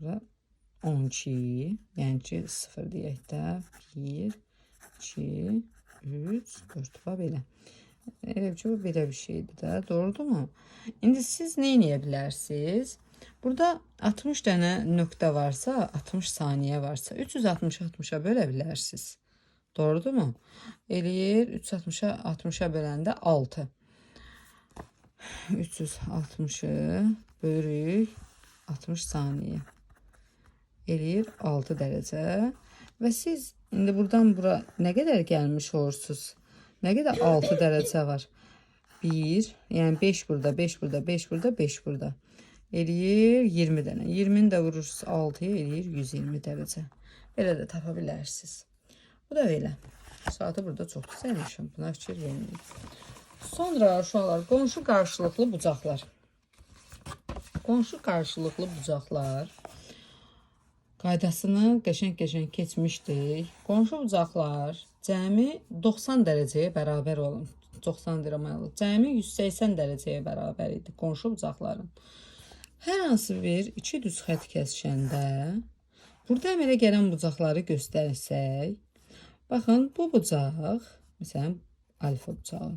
Bura 12. Yəni ki 0 deyək də 1 2 3 4 va belə. Ki, bu belə bir şeydir də, doğrudurmu? İndi siz nə edə bilərsiniz? Burada 60 dənə nöqtə varsa, 60 saniyə varsa, 360 60-a bölə bilərsiniz. Doğrudurmu? Eləyir 360-a 60-a böləndə 6. 360-ı bölürük 60 saniyə. Eləyir 6 dərəcə. Və siz indi buradan bura nə qədər gəlmiş olursunuz? Nə qədər 6 dərəcə var? 1, yəni 5 burada, 5 burada, 5 burada, 5 burada. Eləyir 20 dənə. 20-ni də vurursunuz 6-ya eləyir 120 dərəcə. Belə də tapa bilərsiniz. Bu da belə. Saatı burada çox sevmişim. Buna fikir verməyin. Sonra uşaqlar qonşu qarşılıqlı bucaqlar. Qonşu qarşılıqlı bucaqlar qaydasını qəşəng-qəşəng keçmişdik. Qonşu bucaqlar cəmi 90 dərəcəyə bərabər olun. 90 diramalı. Cəmi 180 dərəcəyə bərabər idi qonşu bucaqların. Hər hansı bir iki düz xətt kəsişəndə burada əmələ gələn bucaqları göstərsək, baxın bu bucaq, məsələn, alfa bucağı.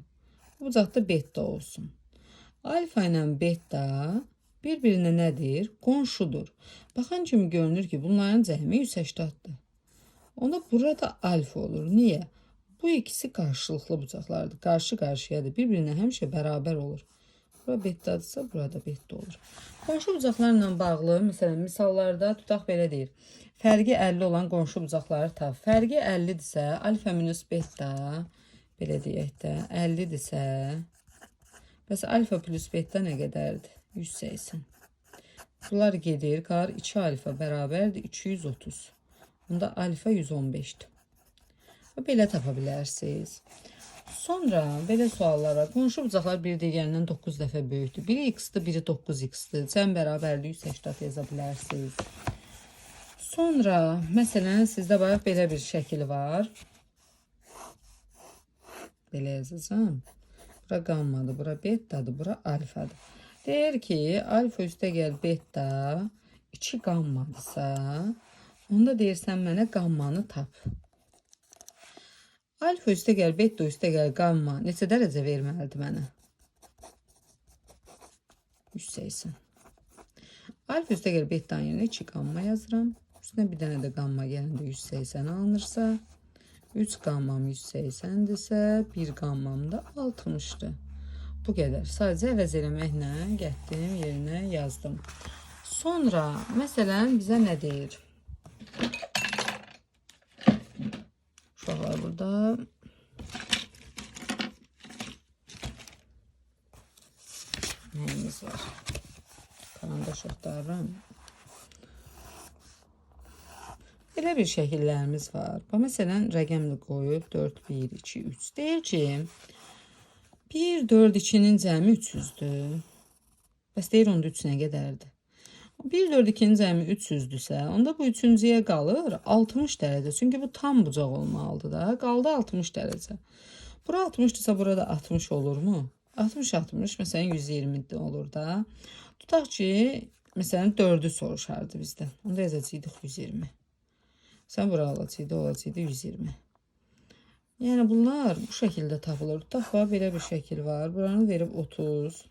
Bu bucaqda beta olsun. Alfa ilə beta bir-birinə nədir? Qonşudur. Baxan kimi görünür ki, bunların cəmi 180-dır. Onda burada alfa olur. Niyə? Bu ikisi qarşılıqlı bucaqlardır. Qarşı-qarşıyadır. Bir-birinə həmişə bərabər olur. Bura betadırsa, burada beta olur. Qonşu bucaqlarla bağlı, məsələn, misallarda tutaq belə deyir. Fərqi 50 olan qonşu bucaqları tap. Fərqi 50-dirsə, alfa minus beta, belə deyək də, 50-dirsə, bəs alfa plus beta nə qədərdir? 180. Bunlar gedir, qar 2 alfa bərabərdir 230. Bunda alfa 115-dir. Və belə tapa bilərsiniz. Sonra belə suallara qonşu bucaqlar bir digərindən 9 dəfə böyükdür. Biri x-dir, biri 9x-dir. Cəm bərabərliyi 180 yaza bilərsiniz. Sonra məsələn sizdə bax belə bir şəkil var. Belə yazacağam. Bura qammadır, bura betadır, bura alfadır. Deyir ki, alfa üstə gəl beta 2 qammadırsa, onda deyirsən mənə qammanı tap. Alfa üstə gəl beta üstə gəl qamma neçə dərəcə verməlidir mənə? 180. Alfa üstə gəl beta'nın yerinə 2 qamma yazıram. Üstünə bir dənə də qamma gələndə 180 alınırsa, 3 qammam 180-dirsə, 1 qammam da 60-dır. Bu qədər. Sadəcə əvəz eləməklə getdim, yerinə yazdım. Sonra məsələn bizə nə deyir? Uşaqlar burada nəyimiz var? Karandaş axtarıram. Belə bir şəkillərimiz var. Bax, məsələn, rəqəmli qoyub 4, 1, 2, 3. Deyir ki, 1, 4, 2-nin cəmi 300-dür. Bəs deyir onda 3 nə qədərdir? 1, 4, 2-nin cəmi 300-dürsə, onda bu üçüncüyə qalır 60 dərəcə. Çünki bu tam bucaq olmalıdır da. Qaldı 60 dərəcə. Bura 60-dırsa burada 60 olurmu? 60, 60, məsələn 120 olur da. Tutaq ki, məsələn 4-ü soruşardı bizdən. Onda yazacaqdıq 120. Sən bura alacaqdı, olacaqdı 120. Yəni bunlar bu şəkildə tapılır. Tutaq var, belə bir şəkil var. Buranı verib 30.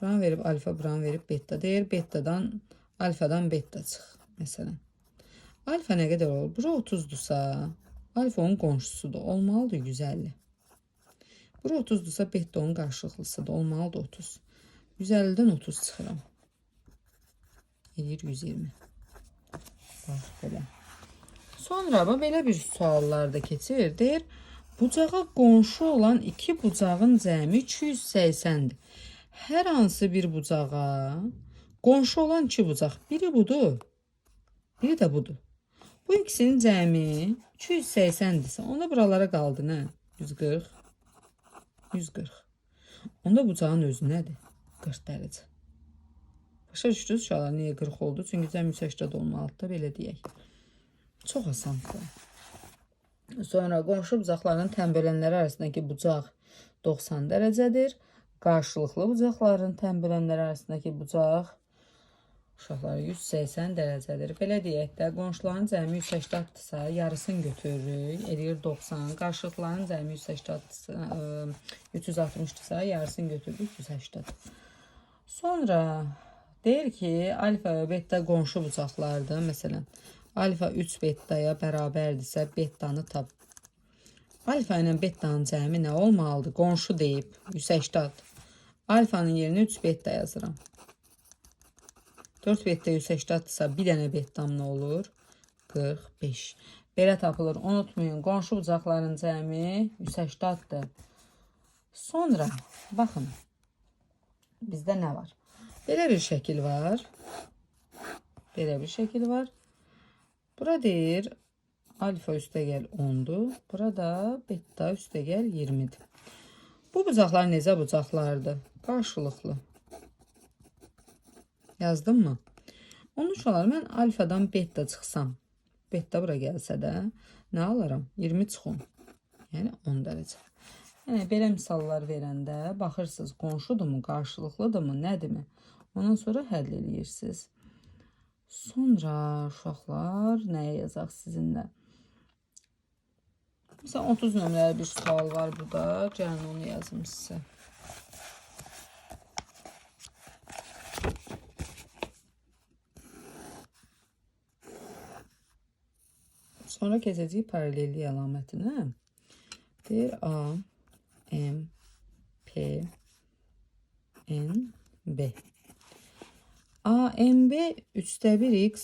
Buranı verib alfa, buranı verib beta. Deyir betadan, alfadan beta çıx. Məsələn. Alfa nə qədər olur? Bura 30-dursa, alfa onun qonşusudur. Olmalıdır 150. Bura 30-dursa beta onun qarşılıqlısıdır. Olmalıdır 30. 150-dən 30 çıxıram. Edir 120. Bax belə. Sonra bu belə bir suallarda keçir. Deyir, bucağa qonşu olan iki bucağın cəmi 280-dir. Hər hansı bir bucağa qonşu olan iki bucaq, biri budur, biri də budur. Bu ikisinin cəmi 280-dirsə, onda buralara qaldı nə? 140, 140. Onda bucağın özü nədir? 40 dərəcə. Başa düşdünüz uşaqlar niyə 40 oldu? Çünki cəm 180 olmalıdır, belə deyək. Çox asandır. Sonra qonşu bucaqların tənbələnləri arasındakı bucaq 90 dərəcədir. Qarşılıqlı bucaqların tənbələnləri arasındakı bucaq Uşaqlar 180 dərəcədir. Belə deyək də, qonşuların cəmi 180-dırsa, yarısını götürürük, eləyir 90. Qarşılıqların cəmi 180-dırsa, 360-dırsa, yarısını götürürük 180. Sonra deyir ki, alfa və beta qonşu bucaqlardır. Məsələn, alfa 3 betaya bərabərdirsə, betanı tap. Alfa ilə betanın cəmi nə olmalıdır? Qonşu deyib 180. Alfanın yerinə 3 beta yazıram. 4 beta 180-dırsa bir dənə betam nə olur? 45. Belə tapılır. Unutmayın, qonşu bucaqların cəmi 180-dır. Sonra baxın. Bizdə nə var? Belə bir şəkil var. Belə bir şəkil var. Bura deyir alfa üstəgəl 10-dur. Burada beta üstəgəl 20-dir. Bu bucaqlar necə bucaqlardır? Qarşılıqlı. Yazdım mı? Onun üçün olar mən alfadan beta çıxsam, beta bura gəlsə də nə alaram? 20 çıxın. Yəni 10 dərəcə. Yəni belə misallar verəndə baxırsınız qonşudurmu, qarşılıqlıdırmı, nədirmi? Ondan sonra həll eləyirsiniz. Sonra uşaqlar nəyə yazaq sizinlə? Məsələn 30 nömrəli bir sual var burada. Gəlin onu yazım sizə. Sonra keçəcəyik paralellik əlamətinə. Bir A, M, P, N, B. A, M, B 3'te 1 X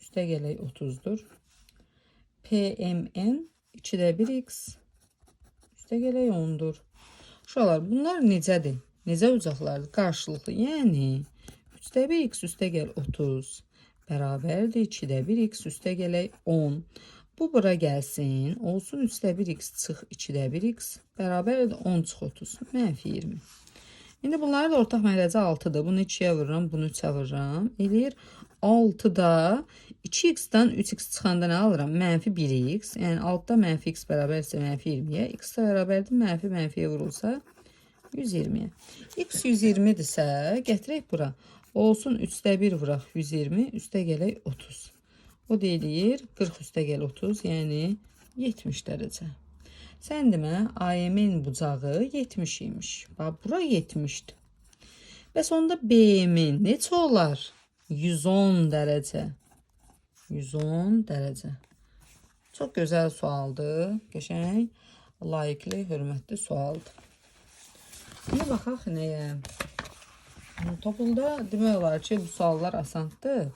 üste gələk 30'dur. P, M, N 2'də 1 X üste gələk 10'dur. Uşaqlar bunlar necədir? Necə ucaqlardır? Qarşılıqlı. Yəni 3'də 1 X üste gəl 30 bərabərdir 2'də 1 X üste gələk 10. Bu bura gəlsin. Olsun 3'də 1 X çıx 2'də 1 X bərabərdir 10 çıx 30 mənfi 20. İndi bunları da ortaq məhrəcə 6-dır. Bunu 2-yə vururam, bunu 3-ə vururam. Eləyir 6-da 2x-dan 3x çıxanda nə alıram? Mənfi 1x. Yəni 6-da mənfi x bərabərsə mənfi 20-yə. x də bərabərdir mənfi mənfiyə vurulsa 120-yə. x 120-dirsə gətirək bura. Olsun 3-də 1 vuraq 120, üstə gələk 30. O deyir 40 üstə gəl 30, yəni 70 dərəcə. Sən demə AYM-in bucağı 70 imiş. Bax bura 70-dir. Bəs onda BM-in neçə olar? 110 dərəcə. 110 dərəcə. Çox gözəl sualdır. Qəşəng, layiqli, hörmətli sualdır. İndi baxaq nəyə? Topulda demək olar ki, bu suallar asandır.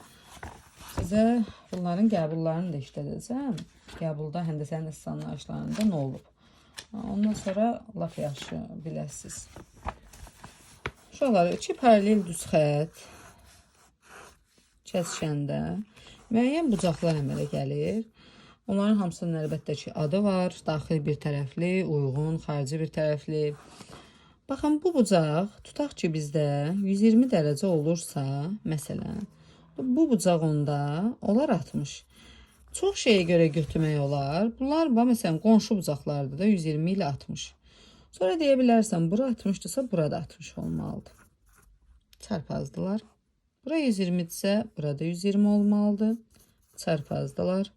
Sizə bunların qəbullarını da işlədəcəm. Qəbulda həndəsənin insanlaşlarında nə olub? Ondan sonra laf yaxşı biləsiz. Uşaqlar, iki paralel düz xət kəsişəndə müəyyən bucaqlar əmələ gəlir. Onların hamısının əlbəttə ki, adı var. Daxili bir tərəfli, uyğun, xarici bir tərəfli. Baxın, bu bucaq tutaq ki, bizdə 120 dərəcə olursa, məsələn, bu bucaq onda olar 60. Çox şeyə görə götürmək olar. Bunlar bax məsələn qonşu bucaqlardır da 120 ilə 60. Sonra deyə bilərsən bura 60-dırsa bura da 60 olmalıdır. Çarpazdılar. Bura 120-dirsə burada 120 olmalıdır. Çarpazdılar.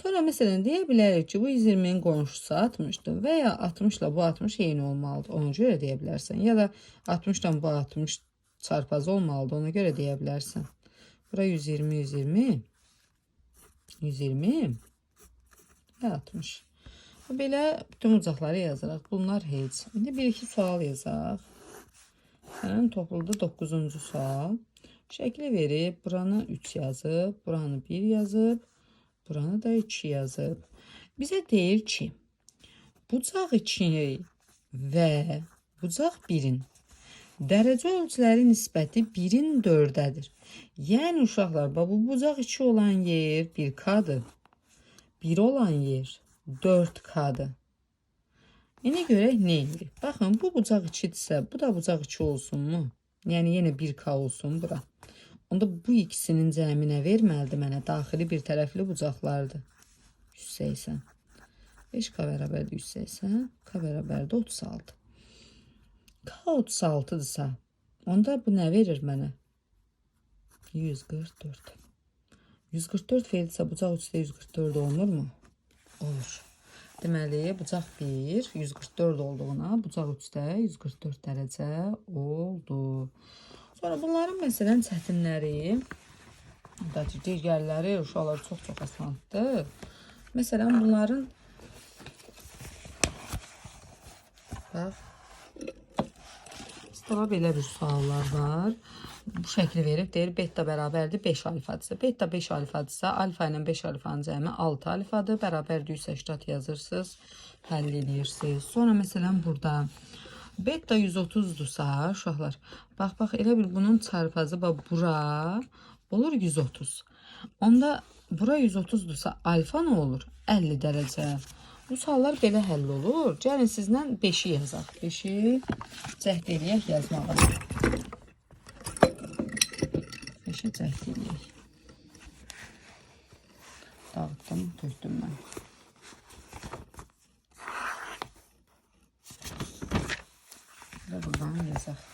Sonra məsələn deyə bilərik ki, bu 120-nin qonşusu 60-dır və ya 60 ilə bu 60 eyni olmalıdır. Ona görə deyə bilərsən. Ya da 60 ilə bu 60 çarpaz olmalıdır. Ona görə deyə bilərsən. Bura 120 120 120 və 60. Belə bütün ucaqları yazırıq. Bunlar heç. İndi 1-2 sual yazaq. Sənin topluda 9-cu sual. Şəkli verib, buranı 3 yazıb, buranı 1 yazıb, buranı da 2 yazıb. Bizə deyir ki, bucaq 2 və bucaq 1-in dərəcə ölçüləri nisbəti 1-in 4-dədir. Yəni uşaqlar, bax bu bucaq 2 olan yer 1K-dır. 1 olan yer 4K-dır. İndi görək nə edirik. Baxın, bu bucaq 2-dirsə, bu da bucaq 2 olsunmu? Yəni yenə 1K olsun bura. Onda bu ikisinin cəmi nə verməlidir mənə? Daxili bir tərəfli bucaqlardır. 180. 5K bərabərdir 180. K bərabərdir 36. K 36-dırsa, onda bu nə verir mənə? 144. 144 feildirsə bucaq üstə 144 olunur mu? Olur. Deməli, bucaq 1, 144 olduğuna bucaq üstə 144 dərəcə oldu. Sonra bunların məsələn çətinləri, digərləri uşaqlar çox-çox asandır. Məsələn, bunların bax Stada belə bir suallar var. Bu şəkli verib deyir beta bərabərdir 5 alfadırsa. Beta 5 alfadırsa, alfa ilə 5 alfanın cəmi 6 alfadır. Bərabərdir 180 yazırsınız, həll edirsiniz. Sonra məsələn burada beta 130-dursa uşaqlar, bax bax elə bir bunun çarpazı bax bura olur 130. Onda bura 130-dursa alfa nə olur? 50 dərəcə. Bu suallar belə həll olur. Gəlin sizlə 5-i yazaq. 5-i cəhd eləyək yazmağa. 5-i cəhd eləyək. Dağıtdım, tökdüm mən. Və buradan yazaq.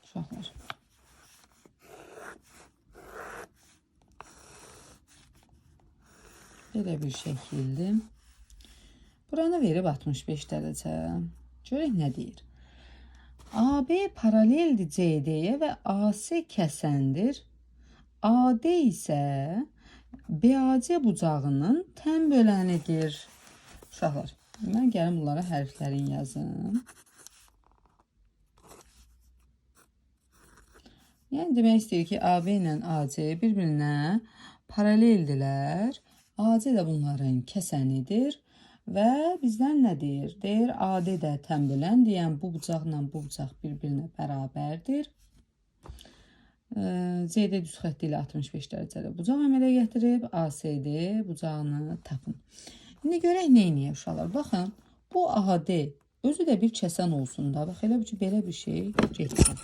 Uşaqlar. Belə bir şəkildir. Buranı verib 65 dərəcə. Görək nə deyir. AB paraleldir CD-yə və AC kəsəndir. AD isə BAC bucağının tən bölənidir. Uşaqlar, mən gəlim bunlara hərflərin yazım. Yəni demək istəyir ki, AB ilə AC bir-birinə paraleldirlər. AC də bunların kəsənidir və bizdən nə deyir? Deyir AD də tənbülən deyən bu bucaqla bu bucaq bir-birinə bərabərdir. CD düz xətti ilə 65 dərəcədə bucaq əmələ gətirib ACD bucağını tapın. İndi görək nə edək uşaqlar. Baxın, bu AD özü də bir kəsən olsun da. Bax elə bir belə bir şey getsin.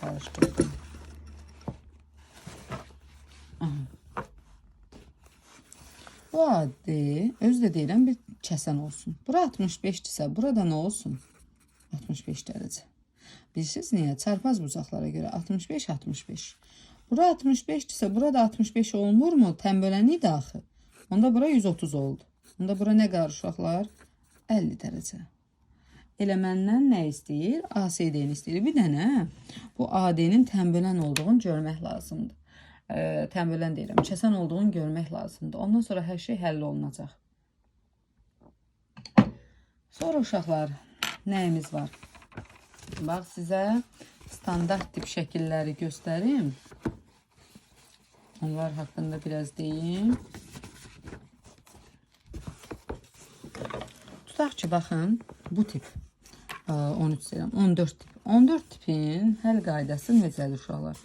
Qarışdırdım. Bu addi özü də deyirəm bir kəsən olsun. Bura 65-dirsə, burada nə olsun? 65 dərəcə. Bilirsiniz niyə? Çarpaz bucaqlara görə 65 65. Bura 65-dirsə, burada 65 olmurmu? Tənböləni idi axı. Onda bura 130 oldu. Onda bura nə qalır uşaqlar? 50 dərəcə. Elə məndən nə istəyir? ACD-ni istəyir. Bir dənə bu AD-nin tənbölən olduğunu görmək lazımdır e, tənbələn deyirəm, kəsən olduğunu görmək lazımdır. Ondan sonra hər şey həll olunacaq. Sonra uşaqlar, nəyimiz var? Bax sizə standart tip şəkilləri göstərim. Onlar haqqında biraz deyim. Tutaq ki, baxın, bu tip e, 13 deyirəm, 14 tip. 14 tipin həll qaydası necədir uşaqlar?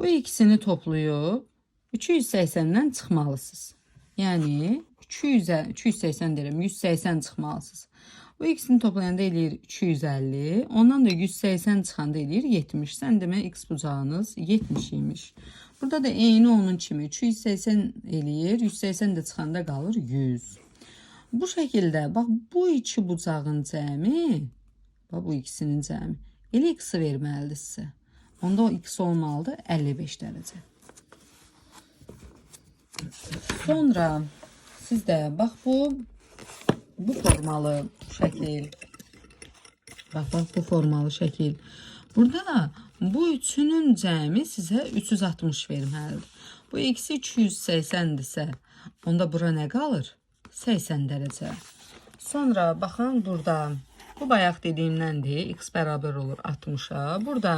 Bu ikisini toplayıb 280-dən çıxmalısınız. Yəni 200 280 deyirəm, 180 çıxmalısınız. Bu ikisini toplayanda eləyir 250. Ondan da 180 çıxanda eləyir 70. Sən demək x bucağınız 70 imiş. Burada da eyni onun kimi 280 eləyir, 180 də çıxanda qalır 100. Bu şəkildə bax bu iki bucağın cəmi, bax bu ikisinin cəmi elə x verməlidir sizə. Onda o x olmalıdır 55 dərəcə. Sonra sizdə bax bu bu formalı şəkil. Bax bax bu formalı şəkil. Burada bu üçünün cəmi sizə 360 verməlidir. Bu x 280-dirsə, onda bura nə qalır? 80 dərəcə. Sonra baxın burada bu bayaq dediyimdəndir. X bərabər olur 60-a. Burada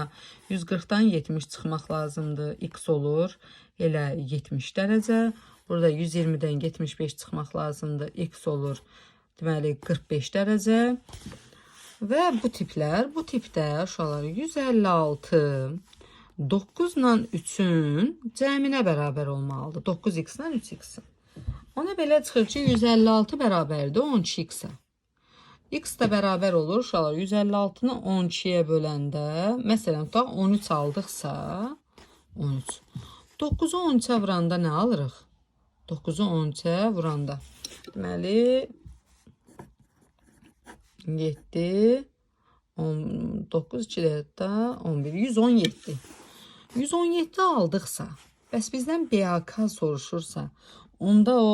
140-dan 70 çıxmaq lazımdır. X olur elə 70 dərəcə. Burada 120-dən 75 çıxmaq lazımdır. X olur deməli 45 dərəcə. Və bu tiplər, bu tipdə uşaqlar 156 9 ilə 3-ün cəminə bərabər olmalıdır. 9x ilə 3x-in. Ona belə çıxır ki, 156 bərabərdir 12x-ə. X də bərabər olur uşaqlar 156-nı 12-yə böləndə, məsələn, tutaq 13 aldıqsa, 13. 9-u 13-ə vuranda nə alırıq? 9-u 13-ə vuranda. Deməli 7 19 2 də 11 117 117 aldıqsa bəs bizdən BAK soruşursa onda o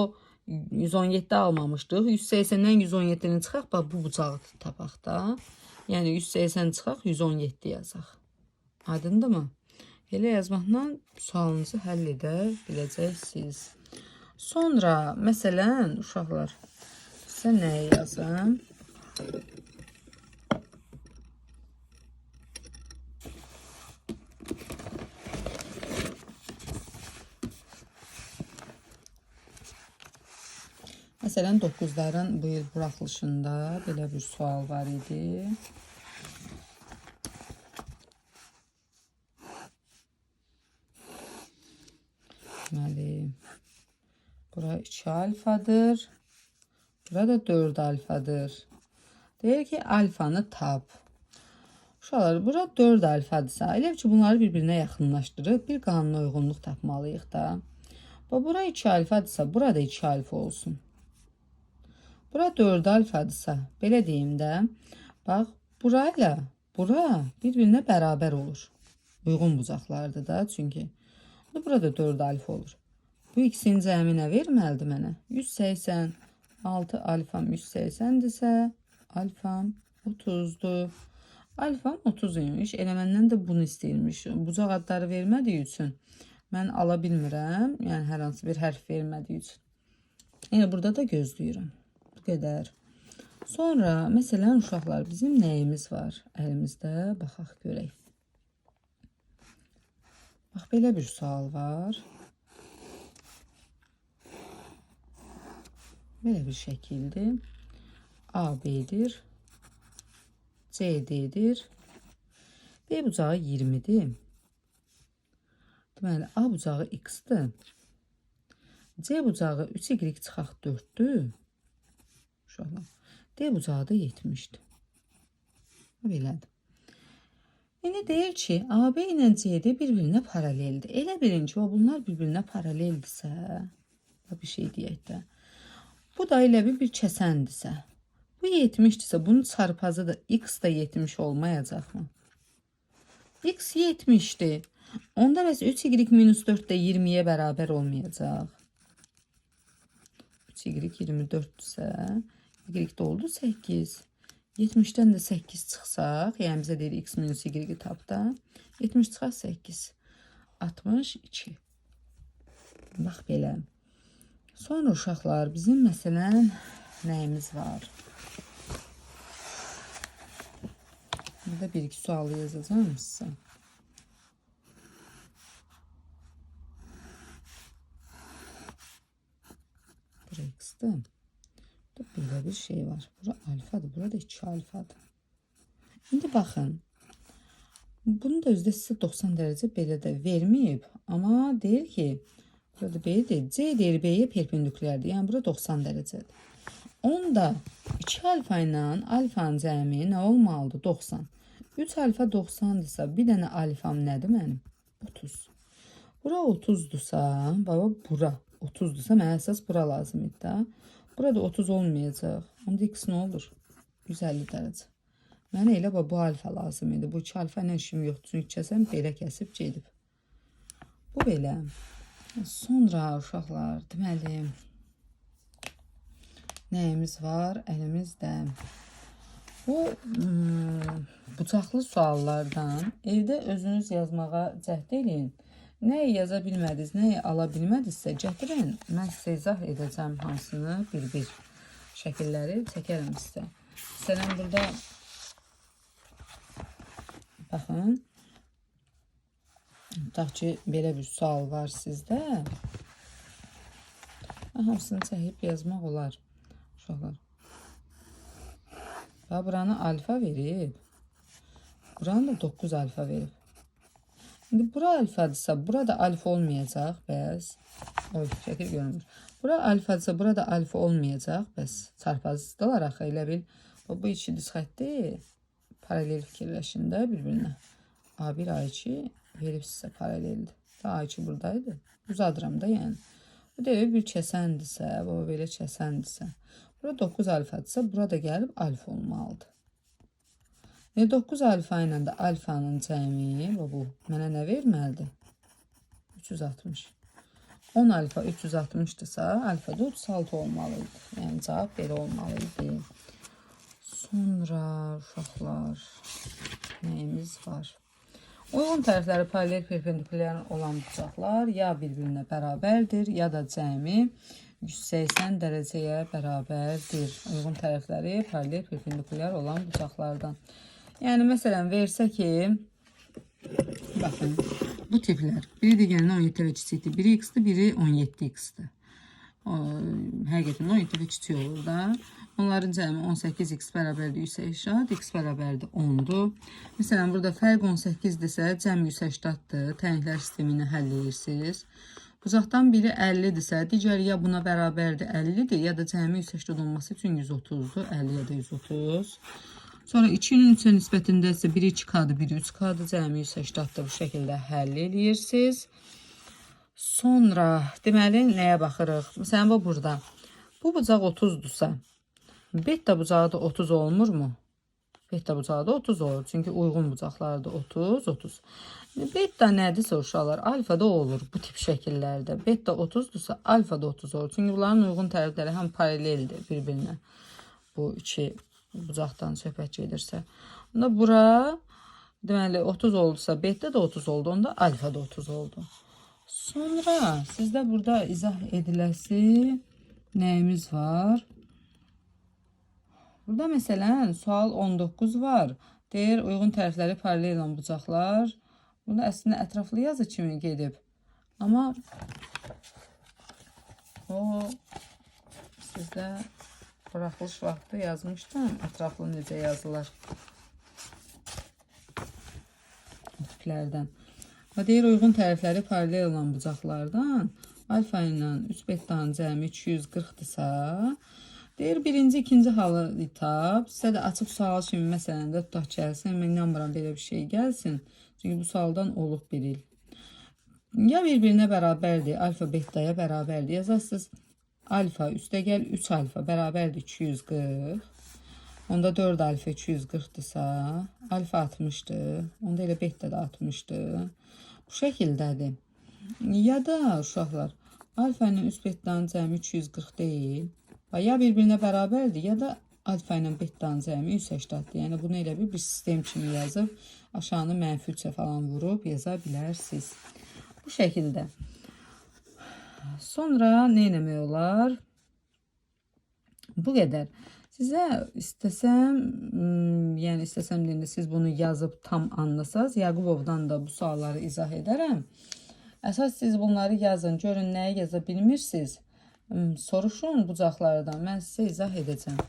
117 almamışdıq 180-dən 117-ni çıxaq bax bu bucağı tapaq da yəni 180 çıxaq 117 yazaq aydındırmı Elə yazmaqla sualınızı həll edə biləcəksiniz. Sonra məsələn uşaqlar sizə nəyi yazım? Məsələn 9-ların bu il buraxılışında belə bir sual var idi. Deməli, bura 2 alfadır. Burada 4 alfadır. Deyir ki, alfanı tap. Uşaqlar, bura 4 alfadırsa, elə ki, bunları bir-birinə yaxınlaşdırıb bir qanuna uyğunluq tapmalıyıq da. Bax, bura 2 alfadırsa, burada 2 alfa olsun. Bura 4 alfadırsa, belə deyim də, bax, burayla bura bir-birinə bərabər olur. Uyğun bucaqlardır da, çünki Bu Burada 4 alfa olur. Bu ikisinin cəmi nə verməlidir mənə? 180. 6 alfam 180-dirsə, alfam 30-dur. Alfam 30 imiş. Elə məndən də bunu istəyirmiş. Bucaq adları vermədiyi üçün mən ala bilmirəm. Yəni hər hansı bir hərf vermədiyi üçün. Yəni burada da gözləyirəm. Qədər. Sonra məsələn uşaqlar bizim nəyimiz var əlimizdə? Baxaq görək. Bax belə bir sual var. Belə bir şəkildir. A B'dir. C D'dir. B bucağı 20-dir. Deməli A bucağı X-dir. C bucağı 3Y çıxaq 4-dür. Uşaqlar. D bucağı da 70-dir. Belədir. İndi deyir ki, AB ilə CD bir-birinə paraleldir. Elə bilin ki, o bunlar bir-birinə paraleldirsə, bir şey deyək də. Bu da elə bir bir kəsəndirsə. Bu 70-dirsə, bunun çarpazı da x da 70 olmayacaqmı? x 70-dir. Onda bəs 3y minus 4 də 20-yə bərabər olmayacaq. 3y 24-dirsə, y oldu 8. 70-dən də 8 çıxsaq, yəni bizə deyir x minus y tap da. 70 çıxar 8. 62. Bax belə. Sonra uşaqlar bizim məsələn nəyimiz var? Burada bir iki sual yazacağım sizə. Buraya x-dır. Burada bir şey var. Bura alfadır. Burada 2 alfadır. İndi baxın. Bunu da özdə sizə 90 dərəcə belə də verməyib. Amma deyir ki, burada B deyil. C deyir B-yə perpendikülərdir. Yəni bura 90 dərəcədir. Onda 2 alfa ilə alfanın cəmi nə olmalıdır? 90. 3 alfa 90-dırsa, bir dənə alfam nədir mənim? 30. Bura 30-dursa, baba bura 30-dursa, mənə əsas bura lazım idi da. Burada 30 olmayacaq. Onda x nə olur? 150 dərəcə. Mənə elə bu alfa lazım idi. Bu 2 alfa ilə işim yoxdur. Çünki kəsən belə kəsib gedib. Bu belə. Sonra uşaqlar, deməli nəyimiz var əlimizdə? Bu hmm, bucaqlı suallardan evdə özünüz yazmağa cəhd eləyin. Nəyi yaza bilmədiniz, nəyi ala bilmədinizsə gətirin. Mən sizə izah edəcəm hansını bir-bir şəkilləri çəkərəm sizə. Məsələn, burada baxın. Tutaq ki, belə bir sual var sizdə. Hamısını çəkib yazmaq olar. Uşaqlar. Və buranı alfa verib. Buranı da 9 alfa verib. Şimdi bura alfadırsa burada alfa olmayacaq, bəs. Oy, şəkil görünmür. Bura alfadırsa burada alfa olmayacaq, bəs. Çarpazdalar axı elə bil. Bu, bu iki düz xətti paralel fikirləşin də bir-birinə. A1, A2 verib sizə paraleldir. Da A2 buradaydı. Uzadıram da yəni. Bu da bir kəsəndirsə, bu belə kəsəndirsə. Bura 9 alfadırsa burada gəlib alfa olmalıdır. Və 9 alfa ilə də alfanın cəmi bu mənə nə verməlidir? 360. 10 alfa 360'dırsa alfa da 36 olmalıydı. Yəni cavab belə olmalıydı. Sonra uşaqlar nəyimiz var? Uyğun tərəfləri paralel perpendikulyar olan bucaqlar ya bir-birinə bərabərdir, ya da cəmi 180 dərəcəyə bərabərdir. Uyğun tərəfləri paralel perpendikulyar olan bucaqlardan. Yəni məsələn versə ki, baxın, bu tiplər biri digərinə 17 və kiçikdir. Biri x-dir, biri 17x-dir. O, Həqiqətən 17 və kiçik olur da. Onların cəmi 18x bərabərdir 180, x bərabərdir 10-dur. Məsələn, burada fərq 18-dirsə, cəm 180-dır. Tənliklər sistemi ilə həll edirsiniz. Bucaqdan biri 50-dirsə, digəri ya buna bərabərdir 50-dir, ya da cəmi 180 olması üçün 130-dur. 50 ya da 130. Sonra 2-nin 3-ə nisbətində isə biri 2K-dır, biri 3K-dır. Cəmi 180-dır. Bu şəkildə həll edirsiniz. Sonra deməli nəyə baxırıq? Məsələn bu burada. Bu bucaq 30-dursa, beta bucağı da 30 olmur mu? Beta bucağı da 30 olur. Çünki uyğun bucaqlarda 30, 30. Beta nədirsə uşaqlar, alfa da olur bu tip şəkillərdə. Beta 30-dursa, alfa da 30 olur. Çünki bunların uyğun tərəfləri həm paraleldir bir-birinə. Bu iki bucaqdan söhbət gedirsə. Onda bura deməli 30 oldusa, beta da 30 oldu, onda alfa da 30 oldu. Sonra sizdə burada izah ediləsi nəyimiz var? Burada məsələn sual 19 var. Deyir uyğun tərəfləri paralel olan bucaqlar. Burada əslində ətraflı yazı kimi gedib. Amma o sizdə buraxılış vaxtı yazmışdım. Ətraflı necə yazılır? tiplərdən. Və deyir uyğun tərəfləri paralel olan bucaqlardan alfa ilə 3 betanın cəmi 240-dırsa, deyir birinci, ikinci halı tab. Sizə də açıq sual kimi məsələn də tutaq gəlsin. Mən inanmıram belə bir şey gəlsin. Çünki bu sualdan olub bir il. Ya bir-birinə bərabərdir, alfa betaya bərabərdir. Yazarsınız alfa üstə gəl 3 alfa bərabərdir 240. Onda 4 alfa 240-dırsa, alfa 60-dır. Onda elə beta da 60-dır. Bu şəkildədir. Ya da uşaqlar, alfa ilə üst betanın cəmi 240 deyil. Ya bir-birinə ya da alfa ilə betanın cəmi 180-dir. Yəni bunu elə bir, bir sistem kimi yazıb aşağını mənfi 3-ə falan vurub yaza bilərsiniz. Bu şəkildə. Sonra etmək olar? Bu qədər. Sizə istəsəm, ım, yəni istəsəm deyəndə siz bunu yazıb tam anlasaz, Yaqubovdan da bu sualları izah edərəm. Əsas siz bunları yazın, görün nəyi yaza bilmirsiniz. Im, Soruşun bucaqlardan, mən sizə izah edəcəm.